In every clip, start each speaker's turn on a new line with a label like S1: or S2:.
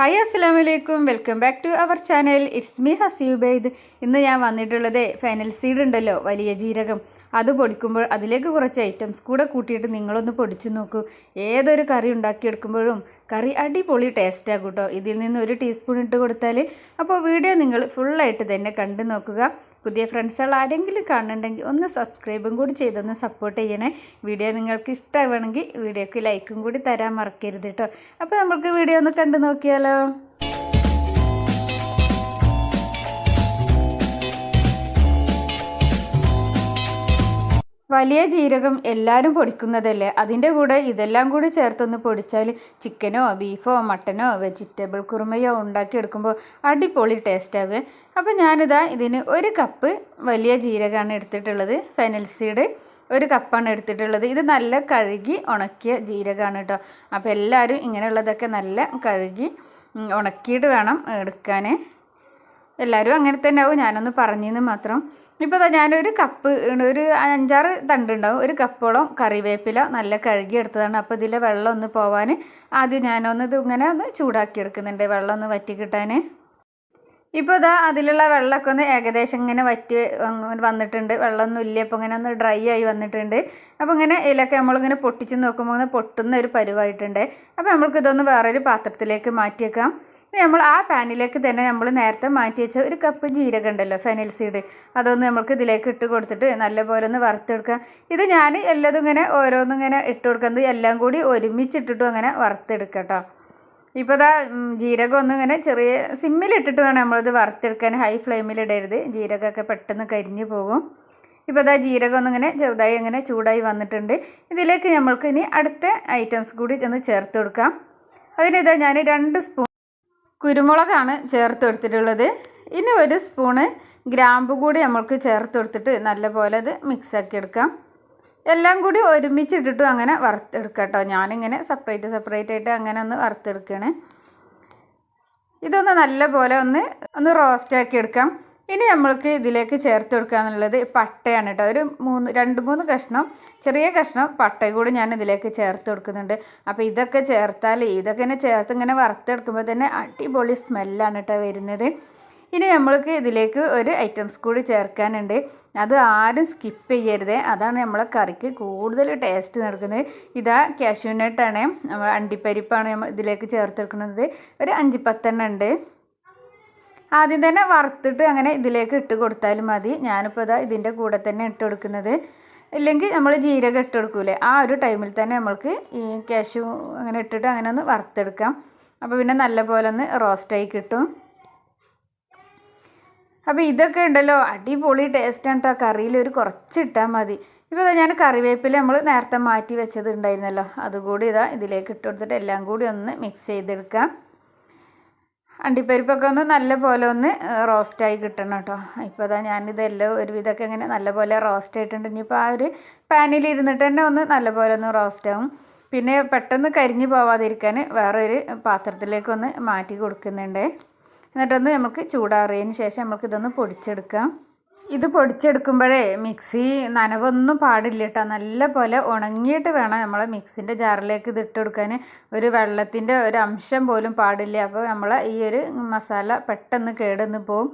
S1: Hi അസ്സാം വലൈക്കും welcome back to our channel. It's me ഹസീബൈദ് ഇന്ന് ഞാൻ വന്നിട്ടുള്ളത് ഫൈനൽ സീഡ് ഉണ്ടല്ലോ വലിയ ജീരകം. അത് പൊടിക്കുമ്പോൾ അതിലേക്ക് കുറച്ച് ഐറ്റംസ് കൂടെ കൂട്ടിയിട്ട് നിങ്ങളൊന്ന് പൊടിച്ചു നോക്കൂ. ഏതൊരു കറി ഉണ്ടാക്കിയെടുക്കുമ്പോഴും കറി അടിപൊളി ടേസ്റ്റ് ആകും കേട്ടോ. ഇതിൽ നിന്ന് ഒരു ടീസ്പൂൺ ഇട്ട് കൊടുത്താൽ അപ്പോൾ വീഡിയോ നിങ്ങൾ ഫുള്ളായിട്ട് തന്നെ കണ്ടു നോക്കുക. പുതിയ ഫ്രണ്ട്സുകൾ ആരെങ്കിലും കാണുന്നുണ്ടെങ്കിൽ ഒന്ന് സബ്സ്ക്രൈബും കൂടി ചെയ്തൊന്ന് സപ്പോർട്ട് ചെയ്യണേ. വീഡിയോ നിങ്ങൾക്ക് ഇഷ്ടമാണെങ്കിൽ വീഡിയോക്ക് ലൈക്കും കൂടി തരാൻ മറക്കരുത് കേട്ടോ അപ്പോൾ നമുക്ക് വീഡിയോ ഒന്ന് കണ്ടു നോക്കിയാലോ? വലിയ ജീരകം എല്ലാവരും പൊടിക്കുന്നതല്ലേ? അതിന്റെ കൂടെ ഇതെല്ലാം കൂടി ചേർത്തൊന്ന് പൊടിച്ചാൽ ചിക്കനോ ബീഫോ മട്ടനോ വെജിറ്റബിൾ കുറുമയോ ഉണ്ടാക്കിയെടുക്കുമ്പോൾ അടിപൊളി ടേസ്റ്റ് ആകും അപ്പോൾ ഞാനിതാ ഇതിന് ഒരു കപ്പ് വലിയ ജീരകമാണ് എടുത്തിട്ടുള്ളത്. ഫെനൽ സീഡ് ഒരു കപ്പാണ് എടുത്തിട്ടുള്ളത്. ഇത് നല്ല കഴുകി ഉണക്കിയ ജീരകമാണ് കേട്ടോ. അപ്പോൾ എല്ലാവരും ഇങ്ങനെയുള്ളതൊക്കെ നല്ല കഴുകി ഉണക്കിയിട്ട് വേണം എടുക്കാൻ എല്ലാവരും അങ്ങനെ തന്നെ ആവും. ഞാനൊന്ന് പറഞ്ഞെന്ന് മാത്രം. ഇപ്പോൾ ഞാനൊരു കപ്പ് ഒരു അഞ്ചാറ് തണ്ടുണ്ടാവും. ഒരു കപ്പോളം കറിവേപ്പില നല്ല കഴുകി എടുത്തതാണ്. അപ്പോൾ ഇതിലെ വെള്ളം ഒന്ന് പോവാൻ ആദ്യം ഞാനൊന്ന് ഇത് ഇങ്ങനെ ഒന്ന് ചൂടാക്കി എടുക്കുന്നുണ്ട്. വെള്ളം ഒന്ന് വറ്റി കിട്ടാൻ ഇപ്പോൾ ഇതാ അതിലുള്ള വെള്ളമൊക്കെ ഒന്ന് ഏകദേശം ഇങ്ങനെ വറ്റി വന്ന് വന്നിട്ടുണ്ട്. വെള്ളമൊന്നും ഇല്ല അപ്പോൾ ഇങ്ങനെ ഒന്ന് ഡ്രൈ ആയി വന്നിട്ടുണ്ട്. അപ്പോൾ ഇങ്ങനെ ഇതിലൊക്കെ നമ്മളിങ്ങനെ പൊട്ടിച്ച് നോക്കുമ്പോൾ ഇങ്ങനെ പൊട്ടുന്ന ഒരു പരുവായിട്ടുണ്ട്. അപ്പോൾ നമ്മൾക്ക് ഇതൊന്ന് വേറൊരു പാത്രത്തിലേക്ക് മാറ്റിയേക്കാം. നമ്മൾ ആ പാനിലേക്ക് തന്നെ നമ്മൾ നേരത്തെ മാറ്റി വെച്ച ഒരു കപ്പ് ജീരകം ഉണ്ടല്ലോ ഫെനൽ സീഡ് അതൊന്ന് നമ്മൾക്ക് ഇതിലേക്ക് ഇട്ട് കൊടുത്തിട്ട് നല്ലപോലെ ഒന്ന് വറുത്തെടുക്കുക. ഇത് ഞാൻ എല്ലാതും ഇങ്ങനെ ഓരോന്നും ഇങ്ങനെ ഇട്ട് കൊടുക്കുന്നത് എല്ലാം കൂടി ഒരുമിച്ചിട്ടിട്ടും അങ്ങനെ വറുത്തെടുക്കുക ഇപ്പോൾ ഇതാ ജീരകം ഒന്ന് ഇങ്ങനെ ചെറിയ സിമ്മിലിട്ടിട്ട് വേണം നമ്മളിത് വറുത്തെടുക്കാൻ. ഹൈ ഫ്ലെയിമിൽ ഇടരുത്. ജീരകമൊക്കെ പെട്ടെന്ന് കരിഞ്ഞു പോകും. ഇപ്പോൾ ഇതാ ജീരകം ഇങ്ങനെ ചെറുതായി അങ്ങനെ ചൂടായി വന്നിട്ടുണ്ട്. ഇതിലേക്ക് നമ്മൾക്ക് ഇനി അടുത്ത ഐറ്റംസ് കൂടി ഒന്ന് ചേർത്ത് കൊടുക്കാം. അതിനിതാ ഞാൻ രണ്ട് സ്പൂൺ കുരുമുളകാണ് ചേർത്ത് കൊടുത്തിട്ടുള്ളത്. ഇനി ഒരു സ്പൂണ് ഗ്രാമ്പ് കൂടി നമ്മൾക്ക് ചേർത്ത് കൊടുത്തിട്ട് നല്ലപോലെ അത് മിക്സാക്കി എടുക്കാം. എല്ലാം കൂടി ഒരുമിച്ചിട്ടിട്ടും അങ്ങനെ വറുത്തെടുക്കാം കേട്ടോ. ഞാനിങ്ങനെ സെപ്പറേറ്റ് സെപ്പറേറ്റ് ആയിട്ട് അങ്ങനെ ഒന്ന് വറുത്തെടുക്കുകയാണ് ഇതൊന്ന് നല്ലപോലെ ഒന്ന് ഒന്ന് റോസ്റ്റാക്കി എടുക്കാം. ഇനി നമ്മൾക്ക് ഇതിലേക്ക് ചേർത്ത് കൊടുക്കുക എന്നുള്ളത് പട്ടയാണ് കേട്ടോ. ഒരു മൂന്ന് രണ്ട് മൂന്ന് കഷ്ണം ചെറിയ കഷ്ണം പട്ട കൂടി ഞാൻ ഇതിലേക്ക് ചേർത്ത് കൊടുക്കുന്നുണ്ട്. അപ്പോൾ ഇതൊക്കെ ചേർത്താൽ ഇതൊക്കെ ഇങ്ങനെ ചേർത്ത് ഇങ്ങനെ വറുത്തെടുക്കുമ്പോൾ തന്നെ അടിപൊളി സ്മെല്ലാണ് കേട്ടോ വരുന്നത്. ഇനി നമ്മൾക്ക് ഇതിലേക്ക് ഒരു ഐറ്റംസ് കൂടി ചേർക്കാനുണ്ട്. അത് ആരും സ്കിപ്പ് ചെയ്യരുത്. അതാണ് നമ്മളെ കറിക്ക് കൂടുതൽ ടേസ്റ്റ് നൽകുന്നത്. ഇതാ ക്യാഷ്യൂനട്ടാണ് നമ്മൾ അണ്ടിപ്പരിപ്പാണ് നമ്മൾ ഇതിലേക്ക് ചേർത്തെടുക്കുന്നത് ഒരു അഞ്ച് പത്തെണ്ണം ഉണ്ട്. ആദ്യം തന്നെ വറുത്തിട്ട് അങ്ങനെ ഇതിലേക്ക് ഇട്ട് കൊടുത്താലും മതി. ഞാനിപ്പോൾ ഇതാ ഇതിന്റെ കൂടെ തന്നെ ഇട്ട് കൊടുക്കുന്നത്. ഇല്ലെങ്കിൽ നമ്മൾ ജീരകം ഇട്ട് കൊടുക്കൂലേ? ആ ഒരു ടൈമിൽ തന്നെ നമ്മൾക്ക് ഈ കാശു അങ്ങനെ ഇട്ടിട്ട് അങ്ങനെ ഒന്ന് വറുത്തെടുക്കാം. അപ്പോൾ പിന്നെ നല്ലപോലെ ഒന്ന് റോസ്റ്റായി കിട്ടും. അപ്പോൾ ഇതൊക്കെ ഉണ്ടല്ലോ. അടിപൊളി ടേസ്റ്റാണ് കേട്ടോ കറിയിൽ ഒരു കുറച്ച് ഇട്ടാൽ മതി. ഇപ്പോൾ ഇതാ ഞാൻ കറിവേപ്പില നമ്മൾ നേരത്തെ മാറ്റി വെച്ചത് ഉണ്ടായിരുന്നല്ലോ. അതുകൂടി ഇതാ ഇതിലേക്ക് ഇട്ട് കൊടുത്തിട്ട് എല്ലാം കൂടി ഒന്ന് മിക്സ് ചെയ്തെടുക്കാം. അണ്ടിപ്പരിപ്പൊക്കെ ഒന്ന് നല്ല പോലെ ഒന്ന് റോസ്റ്റായി കിട്ടണം കേട്ടോ. ഇപ്പോൾ അതാ ഞാനിതെല്ലാം ഒരുവിധമൊക്കെ ഇങ്ങനെ നല്ലപോലെ റോസ്റ്റ് ആയിട്ടുണ്ട്. ഇനിയിപ്പോൾ ആ ഒരു പാനിൽ ഇരുന്നിട്ട് തന്നെ ഒന്ന് നല്ലപോലെ ഒന്ന് റോസ്റ്റ് ആവും. പിന്നെ പെട്ടെന്ന് കരിഞ്ഞു പോവാതിരിക്കാൻ വേറൊരു പാത്രത്തിലേക്കൊന്ന് മാറ്റി കൊടുക്കുന്നുണ്ട്. എന്നിട്ടൊന്ന് നമുക്ക് ചൂടാറിയതിന് ശേഷം നമുക്ക് ഇതൊന്ന് പൊടിച്ചെടുക്കാം. ഇത് പൊടിച്ചെടുക്കുമ്പോഴേ മിക്സി നനവൊന്നും പാടില്ല കേട്ടോ നല്ല പോലെ ഉണങ്ങിയിട്ട് വേണം നമ്മൾ മിക്സിന്റെ ജാറിലേക്ക് ഇത് ഇട്ട് കൊടുക്കാൻ. ഒരു വെള്ളത്തിന്റെ ഒരു അംശം പോലും പാടില്ല. അപ്പോൾ നമ്മൾ ഈ ഒരു മസാല പെട്ടെന്ന് കേടുന്ന് പോവും.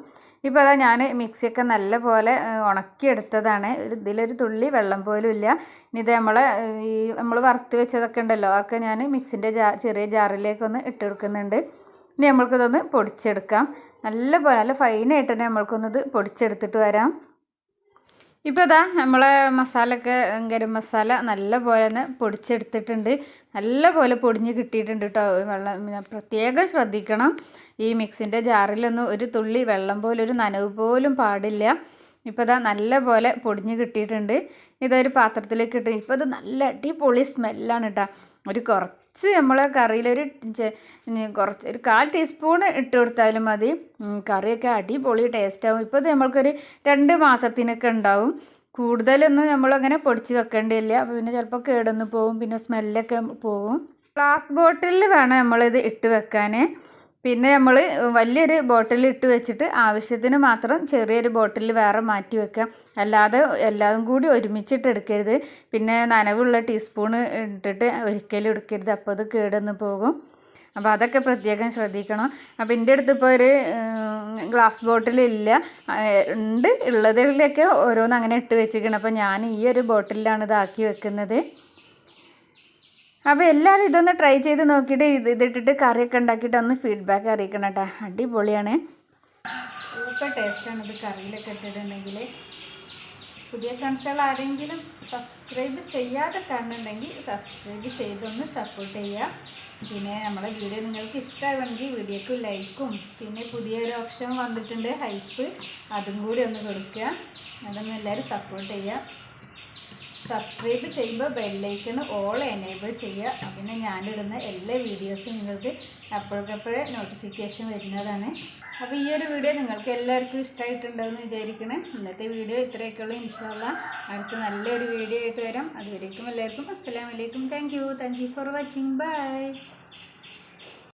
S1: ഇപ്പോൾ അതാ ഞാൻ മിക്സിയൊക്കെ നല്ല പോലെ ഉണക്കിയെടുത്തതാണ്. ഒരു ഇതിലൊരു തുള്ളി വെള്ളം പോലും ഇല്ല. ഇനി ഇത് നമ്മളെ ഈ നമ്മൾ വറുത്ത് വെച്ചതൊക്കെ ഉണ്ടല്ലോ അതൊക്കെ ഞാൻ മിക്സിന്റെ ജാ ചെറിയ ജാറിലേക്കൊന്ന് ഇട്ട് കൊടുക്കുന്നുണ്ട്. ഇനി നമ്മൾക്കിതൊന്ന് പൊടിച്ചെടുക്കാം. നല്ല പോലെ നല്ല ഫൈനായിട്ട് തന്നെ നമ്മൾക്കൊന്നത് പൊടിച്ചെടുത്തിട്ട് വരാം. ഇപ്പോൾ ഇതാ നമ്മളെ മസാലയൊക്കെ ഗരം മസാല നല്ല പോലെ തന്നെ പൊടിച്ചെടുത്തിട്ടുണ്ട്. നല്ല പോലെ പൊടിഞ്ഞ് കിട്ടിയിട്ടുണ്ട് കേട്ടോ വെള്ളം പ്രത്യേകം ശ്രദ്ധിക്കണം. ഈ മിക്സിന്റെ ജാറിലൊന്നും ഒരു തുള്ളി വെള്ളം പോലും ഒരു നനവ് പോലും പാടില്ല. ഇപ്പോൾ ഇതാ നല്ല പോലെ പൊടിഞ്ഞ് കിട്ടിയിട്ടുണ്ട്. ഇതൊരു പാത്രത്തിലേക്ക് ഇട്ട് ഇപ്പോൾ ഇത് നല്ല അടിപൊളി സ്മെല്ലാണ് കേട്ടോ ഒരു കുറച്ച് നമ്മൾ കറിയിൽ ഒരു കുറച്ച് ഒരു കാൽ ടീസ്പൂൺ ഇട്ട് കൊടുത്താലും മതി. കറിയൊക്കെ അടിപൊളി ടേസ്റ്റ് ആവും ഇപ്പോൾ ഇത് നമ്മൾക്കൊരു രണ്ട് മാസത്തിനൊക്കെ ഉണ്ടാവും. കൂടുതലൊന്നും നമ്മളങ്ങനെ പൊടിച്ച് വെക്കേണ്ടിയില്ല. അപ്പോൾ പിന്നെ ചിലപ്പോൾ കേടന്ന് പോവും പിന്നെ സ്മെല്ലൊക്കെ പോവും. ഗ്ലാസ് ബോട്ടിലിൽ വേണം നമ്മളിത് ഇട്ട് വെക്കാൻ പിന്നെ നമ്മൾ വലിയൊരു ബോട്ടിൽ ഇട്ട് വെച്ചിട്ട് ആവശ്യത്തിന് മാത്രം ചെറിയൊരു ബോട്ടിൽ വേറെ മാറ്റി വെക്കാം അല്ലാതെ എല്ലാതും കൂടി ഒരുമിച്ചിട്ട് എടുക്കരുത്. പിന്നെ നനവുള്ള ടീസ്പൂണ് ഇട്ടിട്ട് ഒരിക്കലും എടുക്കരുത്. അപ്പോൾ അത് കേടന്ന് പോകും. അപ്പോൾ അതൊക്കെ പ്രത്യേകം ശ്രദ്ധിക്കണം. അപ്പോൾ എന്റെ അടുത്ത് ഇപ്പോൾ ഒരു ഗ്ലാസ് ബോട്ടിലില്ല ഉണ്ട്. ഉള്ളതിലൊക്കെ ഓരോന്ന് അങ്ങനെ ഇട്ട് വെച്ചിരിക്കണം. അപ്പോൾ ഞാൻ ഈ ഒരു ബോട്ടിലാണ് ഇതാക്കി വെക്കുന്നത്. അപ്പോൾ എല്ലാവരും ഇതൊന്ന് ട്രൈ ചെയ്ത് നോക്കിയിട്ട് ഇത് ഇതിട്ടിട്ട് കറിയൊക്കെ ഉണ്ടാക്കിയിട്ട് ഒന്ന് ഫീഡ്ബാക്ക് അറിയിക്കണം കേട്ടോ അടിപൊളിയാണ്. സൂപ്പർ ടേസ്റ്റാണ് ഇത് കറിയിലൊക്കെ ഇട്ടിട്ടുണ്ടെങ്കിൽ പുതിയ ഫ്രണ്ട്സുകൾ ആരെങ്കിലും സബ്സ്ക്രൈബ് ചെയ്യാതെ കാണുന്നുണ്ടെങ്കിൽ സബ്സ്ക്രൈബ് ചെയ്തൊന്ന് സപ്പോർട്ട് ചെയ്യുക. പിന്നെ നമ്മളെ വീഡിയോ നിങ്ങൾക്ക് ഇഷ്ടമാണെങ്കിൽ വീഡിയോക്ക് ലൈക്കും പിന്നെ പുതിയൊരു ഓപ്ഷൻ വന്നിട്ടുണ്ട് ഹൈപ്പ് അതും കൂടി ഒന്ന് കൊടുക്കുക. അതൊന്നും എല്ലാവരും സപ്പോർട്ട് ചെയ്യുക. സബ്സ്ക്രൈബ് ചെയ്യുമ്പോൾ ബെല്ലൈക്കൺ ഓൾ എനേബിൾ ചെയ്യുക. പിന്നെ ഞാനിടുന്ന എല്ലാ വീഡിയോസും നിങ്ങൾക്ക് അപ്പോഴേക്കപ്പോഴേ നോട്ടിഫിക്കേഷൻ വരുന്നതാണ്. അപ്പോൾ ഈ ഒരു വീഡിയോ നിങ്ങൾക്ക് എല്ലാവർക്കും ഇഷ്ടമായിട്ടുണ്ടെന്ന് വിചാരിക്കണേ. ഇന്നത്തെ വീഡിയോ ഇത്രയൊക്കെയുള്ളൂ ഇൻഷാല്ല അടുത്ത നല്ലൊരു വീഡിയോ ആയിട്ട് വരാം. അതുവരേക്കും എല്ലാവർക്കും അസ്സാം വലൈക്കും thank you thank you for watching bye